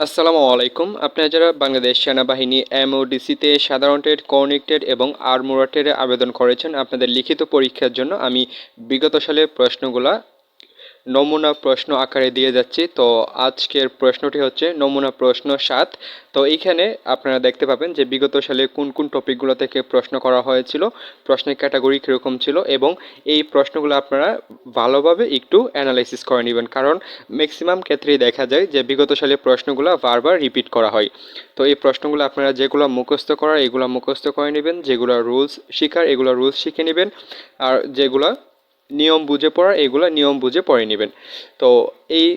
আসসালামু আলাইকুম। আপনারা যারা বাংলাদেশ সেনাবাহিনী এমওডিসিতে সাধারণ ট্রেড কর্নিকটেড এবং আর্মোরাটেডে আবেদন করেছেন, আপনাদের লিখিত পরীক্ষার জন্য আমি বিগত সালের প্রশ্নগুলা নমুনা প্রশ্ন আকারে দিয়ে যাচ্ছি। তো আজকের প্রশ্নটি হচ্ছে নমুনা প্রশ্ন সাত। তো এইখানে আপনারা দেখতে পাবেন যে বিগত সালে কোন কোন টপিকগুলো থেকে প্রশ্ন করা হয়েছিল, প্রশ্নের ক্যাটাগরি কীরকম ছিল এবং এই প্রশ্নগুলো আপনারা ভালোভাবে একটু অ্যানালাইসিস করে নেবেন। কারণ ম্যাক্সিমাম ক্ষেত্রেই দেখা যায় যে বিগত সালে প্রশ্নগুলো বারবার রিপিট করা হয়। তো এই প্রশ্নগুলো আপনারা যেগুলো মুখস্থ করার, এগুলো মুখস্থ করে নেবেন। যেগুলো রুলস শেখার, এগুলো রুলস শিখে নেবেন। আর যেগুলো নিয়ম বুঝে পড়ার এগুলো নিয়ম বুঝে পড়ে নেবেন। তো এই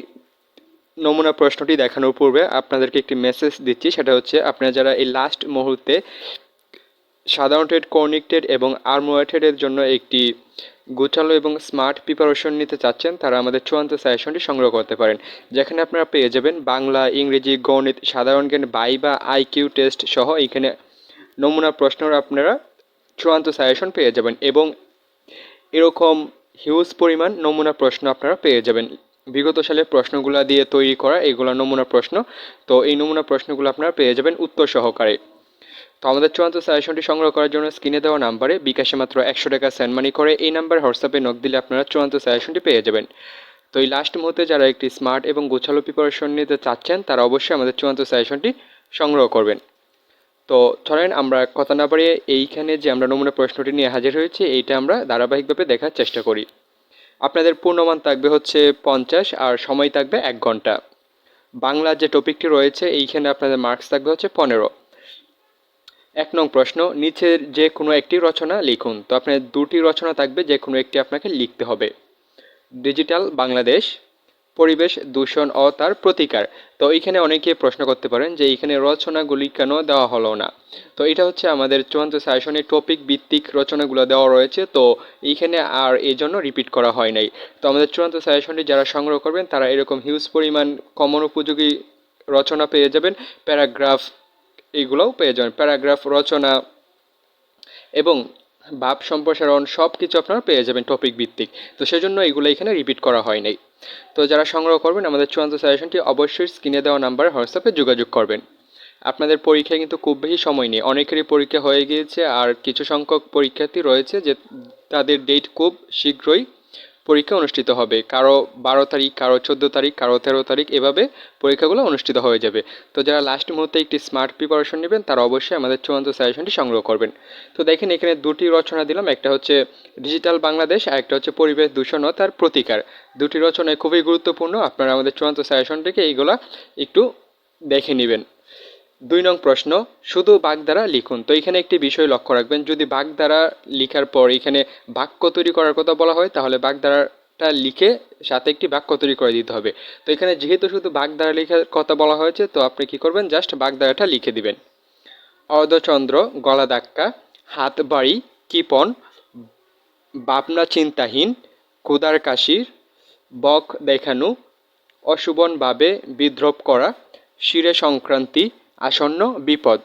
নমুনা প্রশ্নটি দেখানোর পূর্বে আপনাদেরকে একটি মেসেজ দিচ্ছি, সেটা হচ্ছে আপনারা যারা এই লাস্ট মুহূর্তে সাধারণ টেড কর্নিকটেড এবং আর্মোয়েটেডের জন্য একটি গোছালো এবং স্মার্ট প্রিপারেশন নিতে চাচ্ছেন, তারা আমাদের চূড়ান্ত সাজেশনটি সংগ্রহ করতে পারেন। যেখানে আপনারা পেয়ে যাবেন বাংলা, ইংরেজি, গণিত, সাধারণ জ্ঞান বাই বা আইকিউ টেস্ট সহ এখানে নমুনা প্রশ্নর আপনারা চূড়ান্ত সাজেশন পেয়ে যাবেন এবং এরকম হিউজ পরিমাণ নমুনা প্রশ্ন আপনারা পেয়ে যাবেন। বিগত সালের প্রশ্নগুলো দিয়ে তৈরি করা এগুলো নমুনা প্রশ্ন। তো এই নমুনা প্রশ্নগুলো আপনারা পেয়ে যাবেন উত্তর সহকারে। তো আমাদের চূড়ান্ত সাজেশনটি সংগ্রহ করার জন্য স্ক্রিনে দেওয়া নাম্বারে বিকাশে মাত্র একশো টাকা সেন্ড মানি করে এই নাম্বার হোয়াটসঅ্যাপে নক দিলে আপনারা চূড়ান্ত সাজেশনটি পেয়ে যাবেন। তো এই লাস্ট মুহূর্তে যারা একটি স্মার্ট এবং গোছালো প্রিপারেশন নিতে চাচ্ছেন, তারা অবশ্যই আমাদের চূড়ান্ত সাজেশনটি সংগ্রহ করবেন। তো চলেন আমরা কথা না বাড়িয়ে এইখানে যে আমরা নমুনা প্রশ্নটি নিয়ে হাজির হয়েছি, এইটা আমরা ধারাবাহিকভাবে দেখার চেষ্টা করি। আপনাদের পূর্ণমান থাকবে হচ্ছে পঞ্চাশ আর সময় থাকবে এক ঘণ্টা। বাংলা যে টপিকটি রয়েছে, এইখানে আপনাদের মার্কস থাকবে হচ্ছে পনেরো। এক নং প্রশ্ন, নিচের যে কোনো একটি রচনা লিখুন। তো আপনার দুটি রচনা থাকবে, যে কোনো একটি আপনাকে লিখতে হবে। ডিজিটাল বাংলাদেশ। পরিবেশ, দূষণ ও তার প্রতিকার। তো এইখানে অনেকে প্রশ্ন করতে পারেন যে এইখানে রচনাগুলি কেন দেওয়া হলো না? তো এটা হচ্ছে আমাদের চূড়ান্ত সাজেশনে টপিক ভিত্তিক রচনাগুলো দেওয়া রয়েছে, তো এইখানে আর এই জন্য রিপিট করা হয় নাই। তো আমাদের চূড়ান্ত সাজেশনটি যারা সংগ্রহ করবেন, তারা এরকম হিউজ পরিমাণ কমন উপযোগী রচনা পেয়ে যাবেন প্যারাগ্রাফ এইগুলোও পেয়ে যাবেন। প্যারাগ্রাফ রচনা এবং ভাব সম্প্রসারণ সব কিছু আপনারা পেয়ে যাবেন টপিক ভিত্তিক। তো সেজন্য এগুলো এখানে রিপিট করা হয় নাই। তো যারা সংগ্রহ করবেন, আমাদের চূড়ান্ত সাজেশনটি অবশ্যই স্ক্রিনে দেওয়া নাম্বারে হোয়াটসঅ্যাপে যোগাযোগ করবেন। আপনাদের পরীক্ষা কিন্তু খুব বেশি সময় নেই। অনেকেরই পরীক্ষা হয়ে গিয়েছে আর কিছু সংখ্যক পরীক্ষার্থী রয়েছে যে তাদের ডেট খুব শীঘ্রই পরীক্ষা অনুষ্ঠিত হবে। কারও বারো তারিখ, কারও চোদ্দ তারিখ, কারও তেরো তারিখ, এভাবে পরীক্ষাগুলো অনুষ্ঠিত হয়ে যাবে। তো যারা লাস্ট মুহূর্তে একটি স্মার্ট প্রিপারেশন নেবেন, তারা অবশ্যই আমাদের চূড়ান্ত সাজেশনটি সংগ্রহ করবেন। তো দেখেন, এখানে দুটি রচনা দিলাম, একটা হচ্ছে ডিজিটাল বাংলাদেশ আর একটা হচ্ছে পরিবেশ দূষণ তার প্রতিকার। দুটি রচনায় খুবই গুরুত্বপূর্ণ, আপনারা আমাদের চূড়ান্ত সাজেশনটিকে এইগুলা একটু দেখে নেবেন। দুই নং প্রশ্ন, শুধু বাঘ দ্বারা লিখুন। তো এখানে একটি বিষয় লক্ষ্য রাখবেন, যদি বাঘ দ্বারা লিখার পর এখানে বাক্য তৈরি করার কথা বলা হয়, তাহলে বাঘ লিখে সাথে একটি বাক্য তৈরি করে দিতে হবে। তো এখানে যেহেতু শুধু বাঘ দ্বারা লেখার কথা বলা হয়েছে, তো আপনি কি করবেন? জাস্ট বাঘ দ্বারাটা লিখে দিবেন। অর্ধচন্দ্র গলা ধাক্কা, হাত বাড়ি, কিপন, ভাবনা চিন্তাহীন ক্ষুদার কাশির, বক দেখানো, অশুভনভাবে বিদ্রোপ করা, শিরে সংক্রান্তি আসন্ন বিপদ।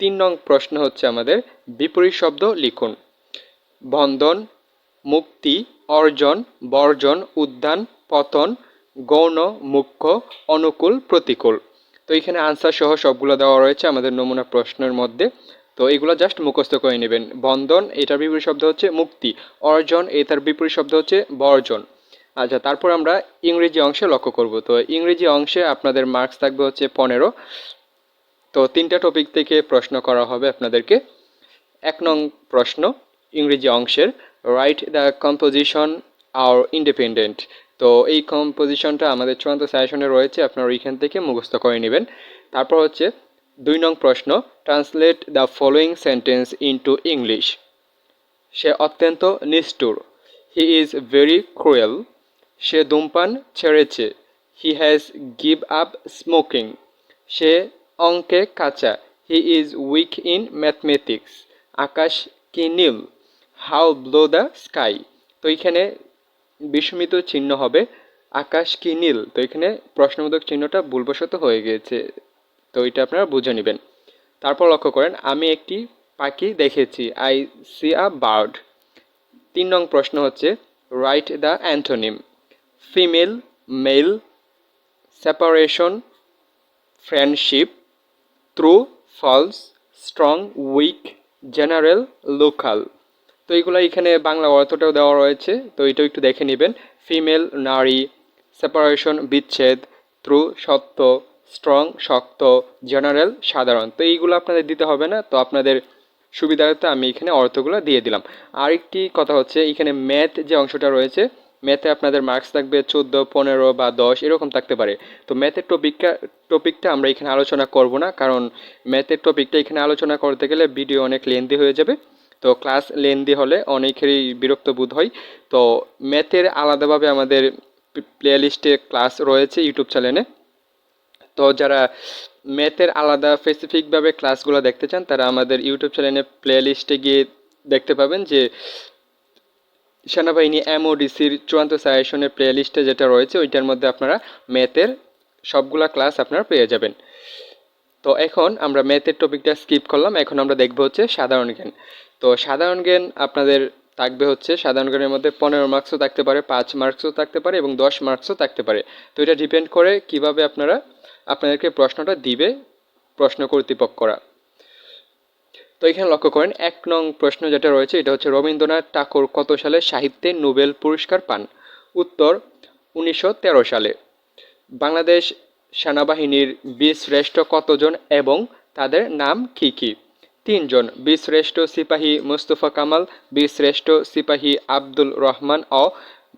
তিন নং প্রশ্ন হচ্ছে আমাদের, বিপরীত শব্দ লিখুন। বন্ধন, মুক্তি, অর্জন, বর্জন, উদ্যান, পতন, গৌণ, মুখ্য, অনুকূল, প্রতিকূল। তো এখানে আনসার সহ সবগুলো দেওয়া রয়েছে আমাদের নমুনা প্রশ্নের মধ্যে। তো এগুলো জাস্ট মুখস্থ করে নেবেন। বন্ধন, এটার বিপরীত শব্দ হচ্ছে মুক্তি। অর্জন, এটার বিপরীত শব্দ হচ্ছে বর্জন। আচ্ছা তারপর আমরা ইংরেজি অংশে লক্ষ্য করব। তো ইংরেজি অংশে আপনাদের মার্কস থাকবে হচ্ছে পনেরো। তো তিনটা টপিক থেকে প্রশ্ন করা হবে আপনাদেরকে। এক নং প্রশ্ন, ইংরেজি অংশের রাইট দ্য কম্পোজিশন আর ইন্ডিপেন্ডেন্ট তো এই কম্পোজিশনটা আমাদের চূড়ান্ত সাজেশনে রয়েছে, আপনারা ওইখান থেকে মুখস্থ করে নেবেন। তারপর হচ্ছে দুই নং প্রশ্ন translate the following sentence into English সে অত্যন্ত নিষ্ঠুর। হি ইজ ভেরি ক্রুয়েল সে ধূমপান ছেড়েছে। He has give up smoking সে অঙ্কে কাঁচা। He is weak in mathematics আকাশ কি নীল? হাউ ব্লো দ্য স্কাই তো এখানে বিস্মিত চিহ্ন হবে, আকাশ কি নীল? তো এখানে প্রশ্নবোধক চিহ্নটা ভুলবশত হয়ে গিয়েছে। তো এটা আপনারা বুঝে নেবেন। তারপর লক্ষ্য করেন, আমি একটি পাখি দেখেছি। আই সি আ বার্ড তিন নং প্রশ্ন হচ্ছে write the antonym female, male, separation, friendship, true, false, strong, weak, general, local. তো এইগুলো এখানে বাংলা অর্থটাও দেওয়া রয়েছে, তো এটাও একটু দেখে নেবেন। ফিমেল, নারী, সেপারেশন, বিচ্ছেদ, ট্রু, সত্য, স্ট্রং, শক্ত, জেনারেল, সাধারণ। তো এইগুলো আপনাদের দিতে হবে না, তো আপনাদের সুবিধার্থে আমি এখানে অর্থগুলো দিয়ে দিলাম। আরেকটি কথা হচ্ছে, এখানে ম্যাথ যে অংশটা রয়েছে ম্যাথে আপনাদের মার্কস থাকবে চোদ্দ, পনেরো বা দশ, এরকম থাকতে পারে। তো ম্যাথের টপিকটা টপিকটা আমরা এখানে আলোচনা করব না, কারণ ম্যাথের টপিকটা এখানে আলোচনা করতে গেলে ভিডিও অনেক লেন্দি হয়ে যাবে। তো ক্লাস লেন্দি হলে অনেকেরই বিরক্ত বোধ হয়। তো ম্যাথের আলাদাভাবে আমাদের প্লে লিস্টে ক্লাস রয়েছে ইউটিউব চ্যানেলে তো যারা ম্যাথের আলাদা স্পেসিফিকভাবে ক্লাসগুলো দেখতে চান, তারা আমাদের ইউটিউব চ্যানেলে প্লে লিস্টে গিয়ে দেখতে পাবেন যে সেনাবাহিনী এমওডিসির চূড়ান্ত সাজেশনের প্লে লিস্টে যেটা রয়েছে, ওইটার মধ্যে আপনারা ম্যাথের সবগুলা ক্লাস আপনারা পেয়ে যাবেন। তো এখন আমরা ম্যাথের টপিকটা স্কিপ করলাম, এখন আমরা দেখব হচ্ছে সাধারণ জ্ঞান। তো সাধারণ জ্ঞান আপনাদের থাকবে হচ্ছে, সাধারণ জ্ঞানের মধ্যে পনেরো মার্কসও থাকতে পারে, পাঁচ মার্কসও থাকতে পারে এবং দশ মার্কসও থাকতে পারে। তো এটা ডিপেন্ড করে কীভাবে আপনারা আপনাদেরকে প্রশ্নটা দিবে প্রশ্ন কর্তৃপক্ষরা। তো এখানে লক্ষ্য করেন, এক নং প্রশ্ন যেটা রয়েছে, এটা হচ্ছে রবীন্দ্রনাথ ঠাকুর কত সালে সাহিত্যে নোবেল পুরস্কার পান? উত্তর, উনিশশো তেরো সালে। বাংলাদেশ সেনাবাহিনীর বীরশ্রেষ্ঠ কতজন এবং তাদের নাম কি কি? তিনজন, বীরশ্রেষ্ঠ সিপাহী মুস্তফা কামাল, বীরশ্রেষ্ঠ সিপাহী আব্দুল রহমান ও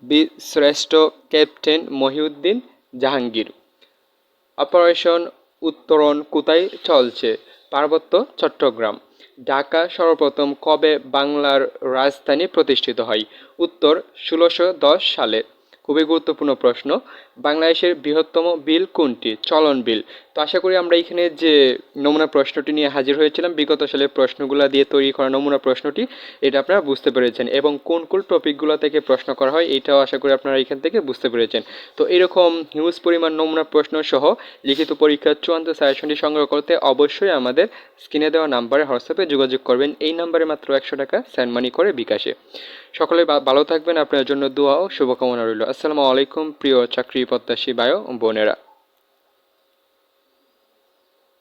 বীরশ্রেষ্ঠ ক্যাপ্টেন মহিউদ্দিন জাহাঙ্গীর। অপারেশন উত্তরণ কোথায় চলছে? পার্বত্য চট্টগ্রাম। ঢাকা সর্বপ্রথম কবে বাংলার রাজধানী প্রতিষ্ঠিত হয়? উত্তর ষোলোশো দশ সালে। খুবই গুরুত্বপূর্ণ প্রশ্ন। বাংলাদেশের বৃহত্তম বিল কোনটি? চলন বিল। তো আশা করি আমরা এখানে যে নমুনা প্রশ্নটি নিয়ে হাজির হয়েছিলাম, বিগত সালের প্রশ্নগুলো দিয়ে তৈরি করা নমুনা প্রশ্নটি, এটা আপনারা বুঝতে পেরেছেন এবং কোন কোন টপিকগুলো থেকে প্রশ্ন করা হয়, এটাও আশা করি আপনারা এখান থেকে বুঝতে পেরেছেন। তো এরকম হিউজ পরিমাণ নমুনা প্রশ্ন সহ লিখিত পরীক্ষার চূড়ান্ত সাজেশনটি সংগ্রহ করতে অবশ্যই আমাদের স্ক্রিনে দেওয়া নাম্বারে হোয়াটসঅ্যাপে যোগাযোগ করবেন। এই নাম্বারে মাত্র একশো টাকা সেন্ড মানি করে বিকাশে। সকলে ভালো থাকবেন, আপনার জন্য দোয়া ও শুভকামনা রইল। আসসালামু আলাইকুম, প্রিয় চাকরি প্রত্যাশী বায়ো বোনেরা।